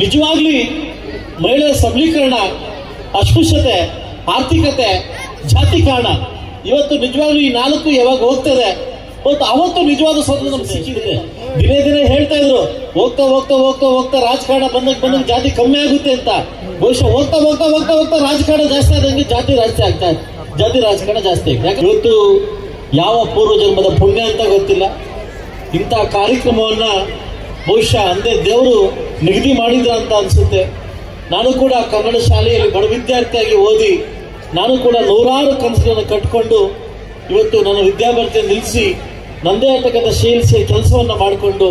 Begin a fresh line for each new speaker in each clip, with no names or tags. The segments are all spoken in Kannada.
ನಿಜವಾಗ್ಲಿ ಮಹಿಳೆಯರ ಸಬಲೀಕರಣ, ಅಸ್ಪೃಶ್ಯತೆ, ಆರ್ಥಿಕತೆ, ಜಾತಿ ಕಾರಣ, ಇವತ್ತು ನಿಜವಾಗ್ಲೂ ಈ ನಾಲ್ಕು ಯಾವಾಗ ಹೋಗ್ತದೆ, ಮತ್ತು ಅವತ್ತು ನಿಜವಾದ ಸ್ವಾತಂತ್ರ್ಯ ನಮ್ಗೆ ಸಿಕ್ಕಿದೆ. ದಿನೇ ದಿನೇ ಹೇಳ್ತಾ ಇದ್ರು, ಹೋಗ್ತಾ ಹೋಗ್ತಾ ಹೋಗ್ತಾ ಹೋಗ್ತಾ ರಾಜಕಾರಣ ಬಂದಾಗ, ಬಂದಂಗೆ ಜಾತಿ ಕಮ್ಮಿ ಆಗುತ್ತೆ ಅಂತ. ಬಹುಶಃ ಹೋಗ್ತಾ ಹೋಗ್ತಾ ಹೋಗ್ತಾ ಹೋಗ್ತಾ ರಾಜಕಾರಣ ಜಾಸ್ತಿ ಆದಂಗೆ ಜಾತಿ ರಾಜ್ಯ ಆಗ್ತಾ ಇದೆ. ಜಾತಿ ರಾಜಕಾರಣ ಜಾಸ್ತಿ ಆಗಿದೆ. ಯಾಕೆ ಇವತ್ತು ಯಾವ ಪೂರ್ವ ಜನ್ಮದ ಪುಣ್ಯ ಅಂತ ಗೊತ್ತಿಲ್ಲ. ಇಂಥ ಕಾರ್ಯಕ್ರಮವನ್ನ ಬಹುಶಃ ಅಂದೇ ದೇವರು ನಿಗದಿ ಮಾಡಿದ್ರ ಅಂತ ಅನ್ಸುತ್ತೆ. ನಾನು ಕೂಡ ಕನ್ನಡ ಶಾಲೆಯಲ್ಲಿ ಬಡ ವಿದ್ಯಾರ್ಥಿಯಾಗಿ ಓದಿ, ನಾನು ಕೂಡ ನೂರಾರು ಕನಸುಗಳನ್ನು ಕಟ್ಕೊಂಡು ಇವತ್ತು ನನ್ನ ವಿದ್ಯಾಭ್ಯಾಸ ನಿಲ್ಲಿಸಿ, ನಂದೇ ಆಗ್ತಕ್ಕಂಥ ಶೀಲಿಸಿ ಕೆಲಸವನ್ನು ಮಾಡಿಕೊಂಡು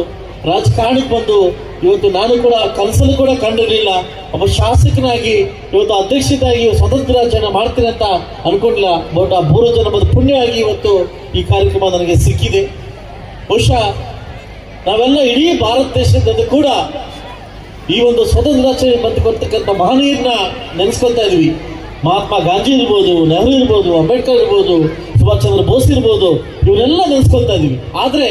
ರಾಜಕಾರಣಕ್ಕೆ ಬಂದು ಇವತ್ತು ನಾನು ಕೂಡ ಕನಸನ್ನು ಕೂಡ ಕಂಡಿರಲಿಲ್ಲ. ಒಬ್ಬ ಶಾಸಕನಾಗಿ ಇವತ್ತು ಅಧ್ಯಕ್ಷತೆಯಾಗಿ ಸ್ವತಂತ್ರ ರಾಜ್ಯನ ಮಾಡ್ತೀನಿ ಅಂತ ಅನ್ಕೊಂಡಿಲ್ಲ. ಬಟ್ ಆ ಪೂರ್ವ ಜನ್ಮದ ಪುಣ್ಯವಾಗಿ ಇವತ್ತು ಈ ಕಾರ್ಯಕ್ರಮ ನನಗೆ ಸಿಕ್ಕಿದೆ. ಬಹುಶಃ ನಾವೆಲ್ಲ ಇಡೀ ಭಾರತ ದೇಶದಲ್ಲಿ ಕೂಡ ಈ ಒಂದು ಸ್ವತಂತ್ರ ಬಂದು ಬರ್ತಕ್ಕಂಥ ಮಹನೀಯರನ್ನ ನೆನೆಸ್ಕೊಳ್ತಾ ಇದ್ವಿ ಮಹಾತ್ಮ ಗಾಂಧಿ ಇರ್ಬೋದು, ನೆಹರು ಇರ್ಬೋದು, ಅಂಬೇಡ್ಕರ್ ಇರ್ಬೋದು ಸುಭಾಷ್ ಚಂದ್ರ ಬೋಸ್ ಇರ್ಬೋದು ಇವರೆಲ್ಲ ನೆನೆಸ್ಕೊಳ್ತಾ ಇದ್ವಿ ಆದರೆ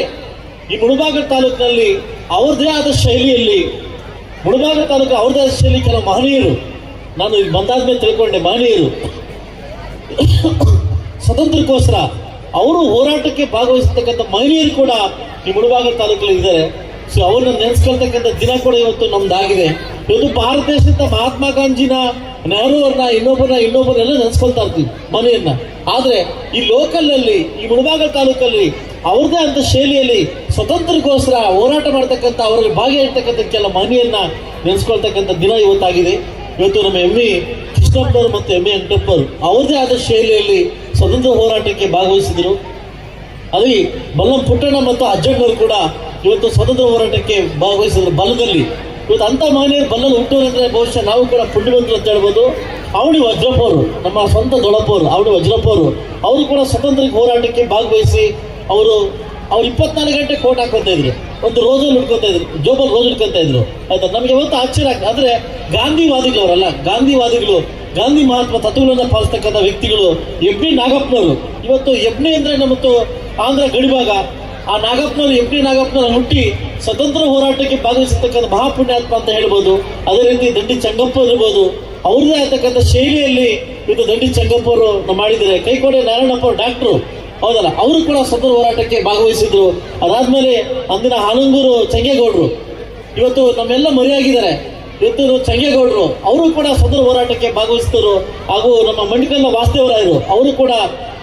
ಈ ಮುಳಬಾಗ ತಾಲೂಕಿನಲ್ಲಿ ಅವ್ರದ್ದೇ ಆದ ಶೈಲಿಯಲ್ಲಿ ಮುಳಬಾಗ ತಾಲೂಕು ಅವ್ರದ್ದೇ ಆದ ಶೈಲಿ ಕೆಲವು ಮಹನೀಯರು, ನಾನು ಇಲ್ಲಿ ಬಂದಾದ್ಮೇಲೆ ತಿಳ್ಕೊಂಡೆ ಮಹನೀಯರು ಸ್ವತಂತ್ರಕ್ಕೋಸ್ಕರ ಅವರು ಹೋರಾಟಕ್ಕೆ ಭಾಗವಹಿಸತಕ್ಕಂಥ ಮಹಿಳೆಯರು ಕೂಡ ಈ ಮುಳಬಾಗ ತಾಲೂಕಲ್ಲಿ ಇದ್ದಾರೆ. ಸೊ ಅವ್ರನ್ನ ನೆನೆಸ್ಕೊಳ್ತಕ್ಕಂಥ ದಿನ ಕೂಡ ಇವತ್ತು ನಮ್ದಾಗಿದೆ. ಇವತ್ತು ಭಾರತ ದೇಶದ ಮಹಾತ್ಮ ಗಾಂಧಿನ ನೆಹರು ಅವ್ರನ್ನ ಇನ್ನೊಬ್ಬರನ್ನ, ಇನ್ನೊಬ್ಬರನ್ನೆಲ್ಲ ನೆನೆಸ್ಕೊಳ್ತಾ ಇರ್ತೀವಿ ಮನೆಯನ್ನ. ಆದ್ರೆ ಈ ಲೋಕಲ್ ಅಲ್ಲಿ ಈ ಮುಳಬಾಗ ತಾಲೂಕಲ್ಲಿ ಅವ್ರದೇ ಅಂತ ಶೈಲಿಯಲ್ಲಿ ಸ್ವತಂತ್ರಕ್ಕೋಸ್ಕರ ಹೋರಾಟ ಮಾಡ್ತಕ್ಕಂಥ, ಅವರಲ್ಲಿ ಭಾಗಿಯಾಗಿರ್ತಕ್ಕಂಥ ಕೆಲ ಮನೆಯನ್ನ ನೆನೆಸ್ಕೊಳ್ತಕ್ಕಂಥ ದಿನ ಇವತ್ತಾಗಿದೆ. ಇವತ್ತು ನಮ್ಮ ಎಮ್ಮಿ ಕೃಷ್ಣಪ್ಪನವರು ಮತ್ತು ಎಮ್ಮೆ ವೆಂಕಟಪ್ಪರು ಅವ್ರದೇ ಆದ ಶೈಲಿಯಲ್ಲಿ ಸ್ವತಂತ್ರ ಹೋರಾಟಕ್ಕೆ ಭಾಗವಹಿಸಿದರು. ಅದೇ ಬಲ್ಲಂ ಪುಟ್ಟಣ್ಣ ಮತ್ತು ಅಜ್ಜಣ್ಣವರು ಕೂಡ ಇವತ್ತು ಸ್ವತಂತ್ರ ಹೋರಾಟಕ್ಕೆ ಭಾಗವಹಿಸಿದ್ರು ಬಲ್ಲದಲ್ಲಿ ಇವತ್ತು ಅಂತ ಮಹನೀಯರು ಬಲ್ಲಲ್ಲಿ ಹುಟ್ಟೋರಂದ್ರೆ ಬಹುಶಃ ನಾವು ಕೂಡ ಪುಣ್ಯವಂತರು ಅಂತ ಹೇಳ್ಬೋದು. ಅವಳಿ ವಜ್ರಪ್ಪ ಅವರು ನಮ್ಮ ಸ್ವಂತ ಅವರು ಅವಳಿ ವಜ್ರಪ್ಪ ಅವರು ಅವರು ಕೂಡ ಸ್ವತಂತ್ರ ಹೋರಾಟಕ್ಕೆ ಭಾಗವಹಿಸಿ ಅವರು ಅವ್ರು ಇಪ್ಪತ್ನಾಲ್ಕು ಗಂಟೆ ಕೋಟ್ ಹಾಕೋತಾ ಇದ್ರು. ಒಂದು ರೋಜಲ್ಲಿ ಹುಡ್ಕೋತ ಇದ್ರು ಜೋಬಲ್ ರೋಜ್ ಹಿಡ್ಕೊತಾ ಇದ್ರು. ಆಯ್ತಾ? ನಮಗೆ ಇವತ್ತು ಆಶ್ಚರ್ಯ ಆಗ್ತದೆ. ಅಂದ್ರೆ ಗಾಂಧಿವಾದಿಗಳು ಅವರಲ್ಲ ಗಾಂಧಿವಾದಿಗಳು ಗಾಂಧಿ ಮಹಾತ್ಮ ತತ್ವಗಳನ್ನು ಪಾಲಿಸ್ತಕ್ಕಂಥ ವ್ಯಕ್ತಿಗಳು ಎಬ್ನಿ ನಾಗಪ್ಪನವರು. ಇವತ್ತು ಎಬ್ನಿ ಅಂದರೆ ನಮ್ಮತ್ತು ಆಂಧ್ರ ಗಡಿಭಾಗ. ಆ ನಾಗಪ್ಪನವರು ಎಬ್ನಿ ನಾಗಪ್ಪನವರು ಹುಟ್ಟಿ ಸ್ವತಂತ್ರ ಹೋರಾಟಕ್ಕೆ ಭಾಗವಹಿಸತಕ್ಕಂಥ ಮಹಾಪುಣ್ಯಾತ್ಮ ಅಂತ ಹೇಳ್ಬೋದು. ಅದೇ ರೀತಿ ದಂಡಿ ಚಂಗಪ್ಪ ಇರ್ಬೋದು. ಅವ್ರದ್ದೇ ಆಗ್ತಕ್ಕಂಥ ಶೈಲಿಯಲ್ಲಿ ಇವತ್ತು ದಂಡಿ ಚಂಗಪ್ಪ ಅವರು ಮಾಡಿದ್ದಾರೆ. ಕೈಕೋಡೆ ನಾರಾಯಣಪ್ಪ ಡಾಕ್ಟ್ರು. ಹೌದಲ್ಲ, ಅವರು ಕೂಡ ಸ್ವತಂತ್ರ ಹೋರಾಟಕ್ಕೆ ಭಾಗವಹಿಸಿದ್ರು. ಅದಾದ್ಮೇಲೆ ಅಂದಿನ ಹಾನಂಗೂರು ಚಂಗೇಗೌಡರು. ಇವತ್ತು ನಮ್ಮೆಲ್ಲ ಮರೆಯಾಗಿದ್ದಾರೆ. ಇವತ್ತು ಚಂಗೇಗೌಡರು, ಅವರು ಕೂಡ ಸ್ವತಂತ್ರ ಹೋರಾಟಕ್ಕೆ ಭಾಗವಹಿಸಿದರು ಹಾಗೂ ನಮ್ಮ ಮಂಡಿಕಲ್ಲ ವಾಸುದೇವರಾಯರು, ಅವರು ಕೂಡ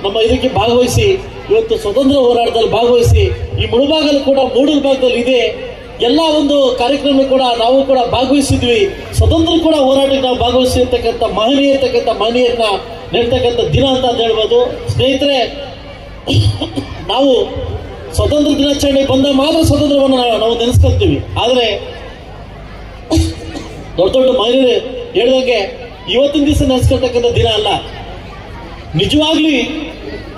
ನಮ್ಮ ಇದಕ್ಕೆ ಭಾಗವಹಿಸಿ, ಇವತ್ತು ಸ್ವತಂತ್ರ ಹೋರಾಟದಲ್ಲಿ ಭಾಗವಹಿಸಿ, ಈ ಮುಳುಭಾಗದಲ್ಲಿ ಕೂಡ ಮೂಡೂರು ಭಾಗದಲ್ಲಿ ಇದೆ. ಎಲ್ಲ ಒಂದು ಕಾರ್ಯಕ್ರಮ ಕೂಡ ನಾವು ಕೂಡ ಭಾಗವಹಿಸಿದ್ವಿ. ಸ್ವತಂತ್ರ ಕೂಡ ಹೋರಾಟಕ್ಕೆ ನಾವು ಭಾಗವಹಿಸಿರ್ತಕ್ಕಂಥ ಮಹನೀಯ ಇರ್ತಕ್ಕಂಥ ಮಹನೀಯರನ್ನ ನೆಡ್ತಕ್ಕಂಥ ದಿನ ಅಂತ ಹೇಳ್ಬೋದು. ಸ್ನೇಹಿತರೆ, ನಾವು ಸ್ವತಂತ್ರ ದಿನಾಚರಣೆ ಬಂದ ಮಾತ್ರ ಸ್ವತಂತ್ರವನ್ನು ನಾವು ನೆನೆಸ್ಕೊಳ್ತೀವಿ ಆದರೆ ದೊಡ್ಡ ದೊಡ್ಡ ಮಹಿಳೆಯರು ಹೇಳ್ದಂಗೆ ಇವತ್ತಿನ ದಿವಸ ನೆನೆಸ್ಕೊಳ್ತಕ್ಕಂಥ ದಿನ ಅಲ್ಲ. ನಿಜವಾಗ್ಲಿ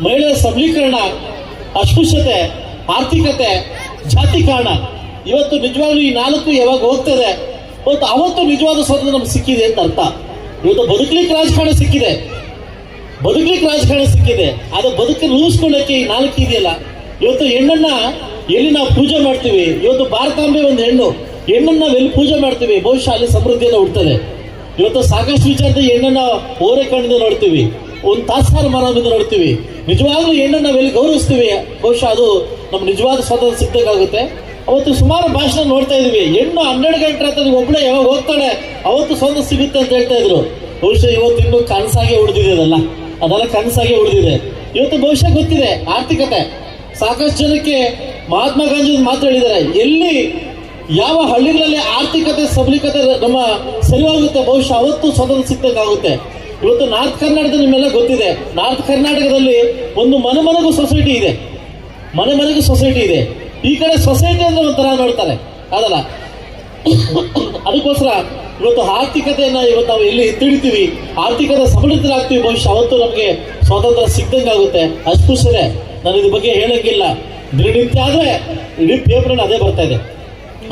ಮಹಿಳೆಯರ ಸಬಲೀಕರಣ, ಅಸ್ಪೃಶ್ಯತೆ, ಆರ್ಥಿಕತೆ, ಜಾತಿ ಕಾರಣ ಇವತ್ತು ನಿಜವಾಗ್ಲೂ ಈ ನಾಲ್ಕು ಯಾವಾಗ ಹೋಗ್ತದೆ ಮತ್ತು ಅವತ್ತು ನಿಜವಾದ ಸ್ವಾತಂತ್ರ್ಯ ನಮ್ಗೆ ಸಿಕ್ಕಿದೆ ಅಂತ ಅರ್ಥ. ಇವತ್ತು ಬದುಕಲಿಕ್ಕೆ ರಾಜಕಾರಣ ಸಿಕ್ಕಿದೆ. ಬದುಕಲಿಕ್ಕೆ ರಾಜಕಾರಣ ಸಿಕ್ಕಿದೆ. ಅದು ಬದುಕನ್ನು ರೂಪಿಸ್ಕೊಳ್ಳೋಕೆ ಈ ನಾಲ್ಕು ಇದೆಯಲ್ಲ. ಇವತ್ತು ಹೆಣ್ಣನ್ನ ಎಲ್ಲಿ ನಾವು ಪೂಜೆ ಮಾಡ್ತೀವಿ? ಇವತ್ತು ಭಾರತಾಂಬೆ ಒಂದು ಹೆಣ್ಣು. ಹೆಣ್ಣನ್ನ ನಾವು ಎಲ್ಲಿ ಪೂಜೆ ಮಾಡ್ತೀವಿ. ಬಹುಶಃ ಅಲ್ಲಿ ಸಮೃದ್ಧಿಯನ್ನು ಹುಡ್ತದೆ ಇವತ್ತು ಸಾಕಷ್ಟು ವಿಚಾರದ ಹೆಣ್ಣನ್ನ ಓರೆ ಕಣ್ಣಿಂದ ನೋಡ್ತೀವಿ. ಒಂದು ತಾಸಾರು ಮರದಿಂದ ನೋಡ್ತೀವಿ. ನಿಜವಾಗ್ಲೂ ಹೆಣ್ಣನ್ನ ನಾವು ಎಲ್ಲಿ ಗೌರವಿಸ್ತೀವಿ. ಬಹುಶಃ ಅದು ನಮ್ಮ ನಿಜವಾದ ಸ್ವಾತಂತ್ರ್ಯ ಸಿಗ್ಬೇಕಾಗುತ್ತೆ. ಅವತ್ತು ಸುಮಾರು ಭಾಷಣ ನೋಡ್ತಾ ಇದೀವಿ. ಹೆಣ್ಣು ಹನ್ನೆರಡು ಗಂಟೆ ಹತ್ರ ಒಬ್ಬಳೆ ಯಾವಾಗ ಹೋಗ್ತಾಳೆ, ಅವತ್ತು ಸ್ವಂತ ಸಿಗುತ್ತೆ ಅಂತ ಹೇಳ್ತಾ ಇದ್ರು. ಬಹುಶಃ ಇವತ್ತು ಇನ್ನೂ ಕನಸಾಗೆ ಉಳಿದಿದೆ ಅದಲ್ಲ ಅದೆಲ್ಲ ಕನಸಾಗೆ ಉಳಿದಿದೆ. ಇವತ್ತು ಬಹುಶಃ ಗೊತ್ತಿದೆ, ಆರ್ಥಿಕತೆ. ಸಾಕಷ್ಟು ಜನಕ್ಕೆ ಮಹಾತ್ಮ ಗಾಂಧಿ ಮಾತು ಹೇಳಿದ್ದಾರೆ, ಎಲ್ಲಿ ಯಾವ ಹಳ್ಳಿಗಳಲ್ಲಿ ಆರ್ಥಿಕತೆ, ಸಬಲೀಕತೆ ನಮ್ಮ ಸರಿಯಾಗುತ್ತೆ, ಬಹುಶಃ ಅವತ್ತು ಸ್ವತಂತ್ರ ಸಿಕ್ಕಾಗುತ್ತೆ. ಇವತ್ತು ನಾರ್ತ್ ಕರ್ನಾಟಕದ ನಿಮ್ಮೆಲ್ಲ ಗೊತ್ತಿದೆ. ನಾರ್ತ್ ಕರ್ನಾಟಕದಲ್ಲಿ ಒಂದು ಮನೆ ಮನೆಗೂ ಸೊಸೈಟಿ ಇದೆ. ಮನೆ ಮನೆಗೂ ಸೊಸೈಟಿ ಇದೆ. ಈ ಕಡೆ ಸೊಸೈಟಿ ಅಂದ್ರೆ ಒಂಥರ ನೋಡ್ತಾರೆ. ಅದಲ್ಲ ಅದಕ್ಕೋಸ್ಕರ ಇವತ್ತು ಆರ್ಥಿಕತೆಯನ್ನ ಇವತ್ತು ನಾವು ಎಲ್ಲಿ ಎತ್ತಿಡ್ತೀವಿ ಆರ್ಥಿಕತೆ ಸಬಲಿತರಾಗ್ತೀವಿ, ಬಹುಶಃ ಅವತ್ತು ನಮಗೆ ಸ್ವಾತಂತ್ರ್ಯ ಸಿಗ್ದಂಗಾಗುತ್ತೆ ಅಸ್ಪೃಶ್ಯತೆ ನಾನು ಇದ್ರ ಬಗ್ಗೆ ಹೇಳಂಗಿಲ್ಲ. ದಿನನಿತ್ಯ ಆದ್ರೆ ಇಡೀ ಪೇಪರ್ ಅದೇ ಬರ್ತಾ ಇದೆ.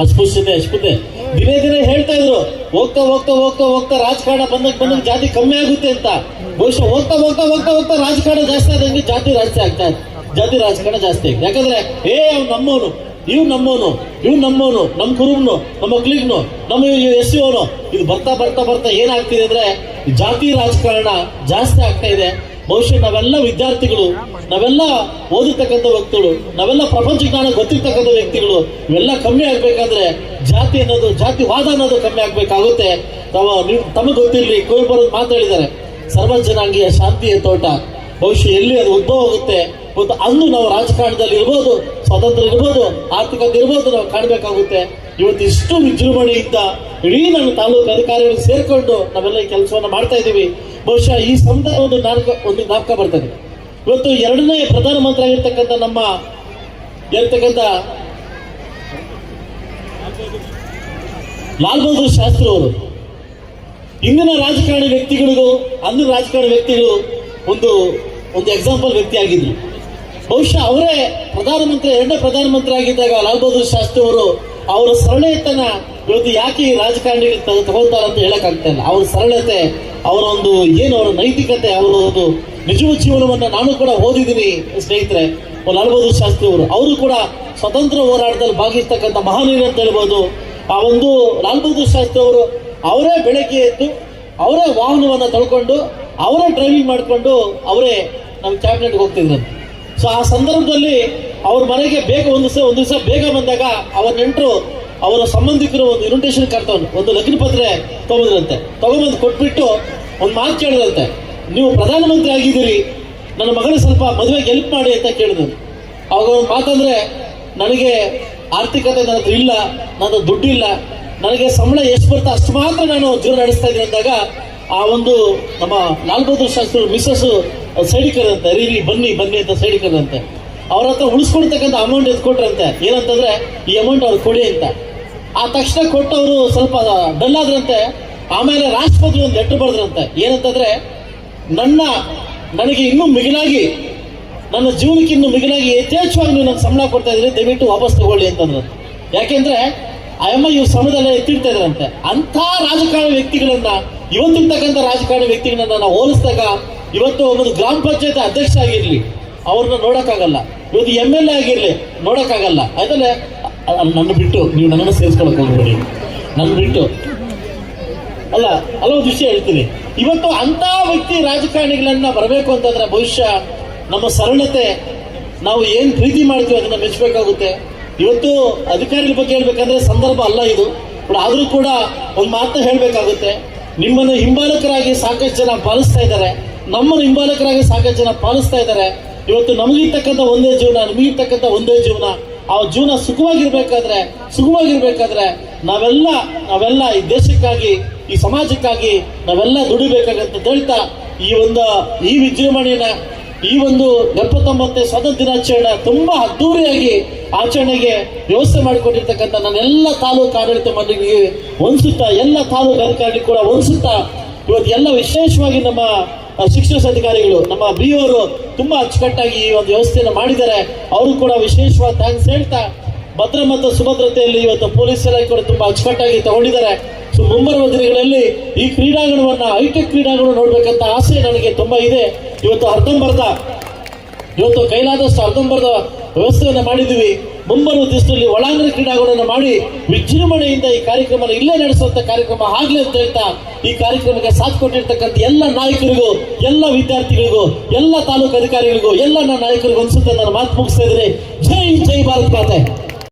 ಅಸ್ಪೃಶ್ಯತೆ ಅಸ್ಪೃತೆ ದಿನೇ ದಿನೇ ಹೇಳ್ತಾ ಇದ್ರು, ಹೋಗ್ತಾ ಹೋಗ್ತಾ ಹೋಗ್ತಾ ಹೋಗ್ತಾ ರಾಜಕಾರಣ ಬಂದಾಗ ಬಂದಾಗ ಜಾತಿ ಕಮ್ಮಿ ಆಗುತ್ತೆ ಅಂತ. ಬಹುಶಃ ಹೋಗ್ತಾ ಹೋಗ್ತಾ ಹೋಗ್ತಾ ಹೋಗ್ತಾ ರಾಜಕಾರಣ ಜಾಸ್ತಿ ಆದಂಗೆ ಜಾತಿ ರಾಜ್ಯ ಆಗ್ತಾ ಇದೆ. ಜಾತಿ ರಾಜಕಾರಣ ಜಾಸ್ತಿ ಯಾಕಂದ್ರೆ, ಏ, ಅವ್ನು ನಮ್ಮವನು ಇವ್ ನಮ್ಮವನು ಇವ್ ನಮ್ಮವನು ನಮ್ಮ ಕುರುಬ್ನು ನಮ್ಮ ಮಕ್ಳಿಗ್ನು, ನಮ್ಮ ಎಸ್ ಅವನು ಇದು ಬರ್ತಾ ಬರ್ತಾ ಬರ್ತಾ ಏನಾಗ್ತಿದೆ ಅಂದ್ರೆ ಜಾತಿ ರಾಜಕಾರಣ ಜಾಸ್ತಿ ಆಗ್ತಾ ಇದೆ. ಬಹುಶಃ ನಾವೆಲ್ಲ ವಿದ್ಯಾರ್ಥಿಗಳು ನಾವೆಲ್ಲ ಓದಿರ್ತಕ್ಕಂಥ ವ್ಯಕ್ತಿಗಳು, ನಾವೆಲ್ಲ ಪ್ರಪಂಚ ಜ್ಞಾನ ಗೊತ್ತಿರ್ತಕ್ಕಂಥ ವ್ಯಕ್ತಿಗಳು, ಇವೆಲ್ಲ ಕಮ್ಮಿ ಆಗ್ಬೇಕಾದ್ರೆ ಜಾತಿ ಅನ್ನೋದು ಜಾತಿವಾದ ಅನ್ನೋದು ಕಮ್ಮಿ ಆಗ್ಬೇಕಾಗುತ್ತೆ. ತಾವ ತಮಗೆ ಗೊತ್ತಿರಲಿ, ಕುವೆಂಪು ಮಾತಾಡಿದ್ದಾರೆ ಸರ್ವ ಜನಾಂಗೀಯ ಶಾಂತಿಯ ತೋಟ. ಬಹುಶಃ ಎಲ್ಲಿ ಅದು ಉದ್ಭವ ಆಗುತ್ತೆ ಮತ್ತು ಅಂದು ನಾವು ರಾಜಕಾರಣದಲ್ಲಿ ಇರ್ಬೋದು, ಸ್ವಾತಂತ್ರ್ಯ ಇರ್ಬೋದು ಆರ್ಥಿಕತೆ ಇರ್ಬೋದು, ನಾವು ಕಾಣಬೇಕಾಗುತ್ತೆ. ಇವತ್ತು ಇಷ್ಟು ವಿಜೃಂಭಣೆಯಿಂದ ಇಡೀ ನಮ್ಮ ತಾಲೂಕು ಅಧಿಕಾರಿಗಳು ಸೇರಿಕೊಂಡು ನಾವೆಲ್ಲ ಈ ಕೆಲಸವನ್ನು ಮಾಡ್ತಾ ಇದ್ದೀವಿ. ಬಹುಶಃ ಈ ಸಮುದಾಯ ಒಂದು ನಾಲ್ಕು ಒಂದು ನಾಪಕ ಬರ್ತದೆ. ಇವತ್ತು ಎರಡನೇ ಪ್ರಧಾನಮಂತ್ರಿ ಆಗಿರ್ತಕ್ಕಂಥ ನಮ್ಮ ಇರ್ತಕ್ಕಂಥ ಲಾಲ್ ಬಹದ್ದೂರ್ ಶಾಸ್ತ್ರಿ ಅವರು, ಇಂದಿನ ರಾಜಕಾರಣಿ ವ್ಯಕ್ತಿಗಳಿಗೂ ಅಂದಿನ ರಾಜಕಾರಣಿ ವ್ಯಕ್ತಿಗಳು ಒಂದು ಒಂದು ಎಕ್ಸಾಂಪಲ್ ವ್ಯಕ್ತಿ ಆಗಿದ್ರು. ಬಹುಶಃ ಅವರೇ ಪ್ರಧಾನಮಂತ್ರಿ, ಎರಡನೇ ಪ್ರಧಾನಮಂತ್ರಿ ಆಗಿದ್ದಾಗ ಲಾಲ್ ಬಹದ್ದೂರ್ ಶಾಸ್ತ್ರಿ ಅವರು ಅವರ ಸರಳತನ ಇವತ್ತು ಯಾಕೆ ರಾಜಕಾರಣಿಗಳು ತಗೋತಾರಂತ ಅಂತ ಹೇಳಕ್ ಆಗ್ತಾ ಇಲ್ಲ. ಅವ್ರ ಸರಳತೆ, ಅವರ ಒಂದು ಏನು, ಅವರ ನೈತಿಕತೆ, ಅವರ ಒಂದು ನಿಜವ ಜೀವನವನ್ನು ನಾನು ಕೂಡ ಓದಿದ್ದೀನಿ, ಸ್ನೇಹಿತರೆ. ಲಾಲ್ ಬಹದ್ದೂರ್ ಶಾಸ್ತ್ರಿ ಅವರು ಅವರು ಕೂಡ ಸ್ವತಂತ್ರ ಹೋರಾಟದಲ್ಲಿ ಭಾಗಿಸ್ತಕ್ಕಂಥ ಮಹಾನೀರು ಅಂತ ಹೇಳ್ಬೋದು. ಆ ಒಂದು ಲಾಲ್ ಬಹದ್ದೂರ್ ಶಾಸ್ತ್ರಿ ಅವರು ಅವರೇ ಬೆಳಗ್ಗೆ ಎದ್ದು ಅವರೇ ವಾಹನವನ್ನು ತಳ್ಕೊಂಡು ಅವರೇ ಡ್ರೈವಿಂಗ್ ಮಾಡಿಕೊಂಡು ಅವರೇ ನಮ್ಮ ಕ್ಯಾಬಿನೆಟ್ಗೆ ಹೋಗ್ತಿದ್ರು ಸೊ ಆ ಸಂದರ್ಭದಲ್ಲಿ ಅವ್ರ ಮನೆಗೆ ಬೇಗ ಒಂದು ದಿವಸ ಒಂದು ದಿವಸ ಬೇಗ ಬಂದಾಗ ಅವರ ನೆಂಟರು, ಅವರ ಸಂಬಂಧಿಕರು ಒಂದು ಇನ್ವಿಟೇಷನ್ ಕರ್ತವ್ರು ಒಂದು ಲಗ್ನ ಪತ್ರೆ ತಗೊಂಡ್ರಂತೆ. ಕೊಟ್ಬಿಟ್ಟು ಒಂದು ಮಾತು ಕೇಳಿದ್ರಂತೆ ನೀವು ಪ್ರಧಾನಮಂತ್ರಿ ಆಗಿದ್ದೀರಿ, ನನ್ನ ಮಗನ ಸ್ವಲ್ಪ ಮದುವೆಗೆ ಹೆಲ್ಪ್ ಮಾಡಿ ಅಂತ ಕೇಳಿದ್ರು ಅವಾಗ ಒಂದು ಮಾತಂದ್ರೆ, ನನಗೆ ಆರ್ಥಿಕತೆ ನನ್ನ ಇಲ್ಲ, ನನ್ನ ದುಡ್ಡಿಲ್ಲ ನನಗೆ ಸಂಬಳ ಎಷ್ಟು ಬರ್ತಾ ಅಷ್ಟು ಮಾತ್ರ ನಾನು ಜೀವನ ನಡೆಸ್ತಾ ಇದ್ದೀನಿ ಅಂದಾಗ ಆ ಒಂದು ನಮ್ಮ ಲಾಲ್ ಬಹದ್ದೂರ್ ಶಾಸ್ತ್ರಿ ಮಿಸ್ಸಸ್ ಸೈಡ್ ಕರಂತೆ ರೀ ಬನ್ನಿ ಬನ್ನಿ ಅಂತ ಸೈಡ್ ಕರಂತೆ ಅವ್ರ ಹತ್ರ ಉಳಿಸ್ಕೊಡ್ತಕ್ಕಂಥ ಅಮೌಂಟ್ ಎತ್ಕೊಟ್ರಂತೆ ಏನಂತಂದ್ರೆ, ಈ ಅಮೌಂಟ್ ಅವ್ರು ಕೊಡಿ ಅಂತ. ಆ ತಕ್ಷಣ ಕೊಟ್ಟವರು ಸ್ವಲ್ಪ ಡಲ್ ಆದ್ರಂತೆ ಆಮೇಲೆ ರಾಷ್ಟ್ರಪತಿ ಒಂದು ಲೆಟರ್ ಬರೆದ್ರಂತೆ. ಏನಂತಂದ್ರೆ ನನ್ನ ನನಗೆ ಇನ್ನೂ ಮಿಗಿಲಾಗಿ, ನನ್ನ ಜೀವನಕ್ಕೆ ಇನ್ನೂ ಮಿಗಿಲಾಗಿ ಯಥೇಚ್ಛವಾಗಿ ನೀವು ನನಗೆ ಸಂಬಳ ಕೊಡ್ತಾ ಇದ್ರೆ ದಯವಿಟ್ಟು ವಾಪಸ್ ತಗೊಳ್ಳಿ ಅಂತಂದ್ರೆ. ಯಾಕೆಂದ್ರೆ ಅಯ್ಯಮ್ಮ ಇವ್ರ ಸಮಯದಲ್ಲೇ ಎತ್ತಿಡ್ತಾ ಇದ್ರಂತೆ ಅಂಥ ರಾಜಕಾರಣ ವ್ಯಕ್ತಿಗಳನ್ನ, ಇವತ್ತಿರ್ತಕ್ಕಂಥ ರಾಜಕಾರಣ ವ್ಯಕ್ತಿಗಳನ್ನ ನಾವು ಹೋಲಿಸಿದಾಗ ಇವತ್ತು ಒಂದು ಗ್ರಾಮ ಪಂಚಾಯತ್ ಅಧ್ಯಕ್ಷ ಆಗಿರಲಿ, ಅವ್ರನ್ನ ನೋಡಕ್ಕಾಗಲ್ಲ. ಇವತ್ತು ಎಂ ಎಲ್ ಎ ಆಗಿರಲಿ, ನೋಡೋಕ್ಕಾಗಲ್ಲ. ಅದಲ್ಲೇ ನನ್ನ ಬಿಟ್ಟು ನೀವು ನನ್ನನ್ನು ಸೇರಿಸ್ಕೊಳಕ್ ಹೋಗ್ಬೇಡಿ. ನನ್ನ ಬಿಟ್ಟು. ಅಲ್ಲ ಹಲವು ವಿಷಯ ಹೇಳ್ತೀನಿ. ಇವತ್ತು ಅಂತ ವ್ಯಕ್ತಿ ರಾಜಕಾರಣಿಗಳನ್ನ ಬರಬೇಕು ಅಂತಂದ್ರೆ ಭವಿಷ್ಯ ನಮ್ಮ ಸರಳತೆ, ನಾವು ಏನ್ ಪ್ರೀತಿ ಮಾಡ್ತೀವಿ ಅದನ್ನ ಮೆಚ್ಚಬೇಕಾಗುತ್ತೆ ಇವತ್ತು ಅಧಿಕಾರಿಗಳ ಬಗ್ಗೆ ಹೇಳ್ಬೇಕಂದ್ರೆ ಸಂದರ್ಭ ಅಲ್ಲ ಇದು. ಬಟ್ ಆದ್ರೂ ಕೂಡ ಒಂದು ಮಾತು ಹೇಳ್ಬೇಕಾಗುತ್ತೆ. ನಿಮ್ಮನ್ನು ಹಿಂಬಾಲಕರಾಗಿ ಸಾಕಷ್ಟು ಜನ ಪಾಲಿಸ್ತಾ ಇದ್ದಾರೆ. ನಮ್ಮನ್ನು ಹಿಂಬಾಲಕರಾಗಿ ಸಾಕಷ್ಟು ಜನ ಪಾಲಿಸ್ತಾ ಇದ್ದಾರೆ. ಇವತ್ತು ನಮಗಿರ್ತಕ್ಕಂಥ ಒಂದೇ ಜೀವನ, ನಿಮಗಿರ್ತಕ್ಕಂಥ ಒಂದೇ ಜೀವನ, ಆ ಜೀವನ ಸುಖವಾಗಿರ್ಬೇಕಾದ್ರೆ ಸುಖವಾಗಿರ್ಬೇಕಾದ್ರೆ ನಾವೆಲ್ಲ ನಾವೆಲ್ಲ ಈ ದೇಶಕ್ಕಾಗಿ ಈ ಸಮಾಜಕ್ಕಾಗಿ ನಾವೆಲ್ಲ ದುಡಿಬೇಕಾಗಂತ ಹೇಳ್ತಾ ಈ ಒಂದು, ಈ ವಿಜೃಂಭಣೆಯನ್ನ, ಈ ಒಂದು ಎಪ್ಪತ್ತೊಂಬತ್ತನೇ ಸ್ವಾತಂತ್ರ್ಯ ದಿನಾಚರಣೆ ತುಂಬಾ ಅದ್ದೂರಿಯಾಗಿ ಆಚರಣೆಗೆ ವ್ಯವಸ್ಥೆ ಮಾಡಿಕೊಂಡಿರ್ತಕ್ಕಂಥ ನನ್ನೆಲ್ಲ ತಾಲೂಕು ಆಡಳಿತ ಮಂಡಳಿಗೆ ಹೊಂದಿಸುತ್ತಾ ಎಲ್ಲ ತಾಲೂಕು ಅಧಿಕಾರಿಗಳು ಕೂಡ ಹೊಂದಿಸುತ್ತಾ ಇವತ್ತು ಎಲ್ಲ ವಿಶೇಷವಾಗಿ ನಮ್ಮ ಶಿಕ್ಷಣ ಅಧಿಕಾರಿಗಳು ನಮ್ಮ ಬಿ ಅವರು ತುಂಬಾ ಅಚ್ಚುಕಟ್ಟಾಗಿ ಈ ಒಂದು ವ್ಯವಸ್ಥೆಯನ್ನು ಮಾಡಿದ್ದಾರೆ. ಅವರು ಕೂಡ ವಿಶೇಷವಾಗಿ ಥ್ಯಾಂಕ್ಸ್ ಹೇಳ್ತಾ ಭದ್ರ ಮತ್ತು ಸುಭದ್ರತೆಯಲ್ಲಿ ಇವತ್ತು ಪೊಲೀಸ್ ಇಲಾಖೆ ಕೂಡ ತುಂಬಾ ಅಚ್ಚುಕಟ್ಟಾಗಿ ತಗೊಂಡಿದ್ದಾರೆ. ಸೊ ಮುಂಬರುವ ದಿನಗಳಲ್ಲಿ ಈ ಕ್ರೀಡಾಂಗಣವನ್ನ ಹೈಟೆಕ್ ಕ್ರೀಡಾಂಗಣ ನೋಡ್ಬೇಕಂತ ಆಸೆ ನನಗೆ ತುಂಬಾ ಇದೆ. ಇವತ್ತು ಅರ್ಧಂಬರ್ಧ ಇವತ್ತು ಕೈಲಾದಷ್ಟು ಅರ್ಧಂಬರ್ಧ ವ್ಯವಸ್ಥೆಯನ್ನು ಮಾಡಿದ್ವಿ ಮುಂಬರುವ ದಿವಸದಲ್ಲಿ ಒಳಾಂಗಣ ಕ್ರೀಡಾಂಗಣವನ್ನು ಮಾಡಿ, ವಿಜೃಂಭಣೆಯಿಂದ ಈ ಕಾರ್ಯಕ್ರಮ ಇಲ್ಲೇ ನಡೆಸುವಂತ ಕಾರ್ಯಕ್ರಮ ಆಗ್ಲಿ ಅಂತ ಹೇಳ್ತಾ, ಈ ಕಾರ್ಯಕ್ರಮಕ್ಕೆ ಸಾಥ್ ಕೊಟ್ಟಿರ್ತಕ್ಕಂಥ ಎಲ್ಲ ನಾಯಕರಿಗೂ, ಎಲ್ಲ ವಿದ್ಯಾರ್ಥಿಗಳಿಗೂ, ಎಲ್ಲ ತಾಲೂಕು ಅಧಿಕಾರಿಗಳಿಗೂ, ಎಲ್ಲ ನನ್ನ ನಾಯಕರಿಗೂ ಅನ್ಸುತ್ತೆ ನಾನು ಮಾತು ಮುಗಿಸ್ತಾ ಇದ್ದೀನಿ. ಜೈ ಜೈ ಭಾರತ್ ಮಾತೆ.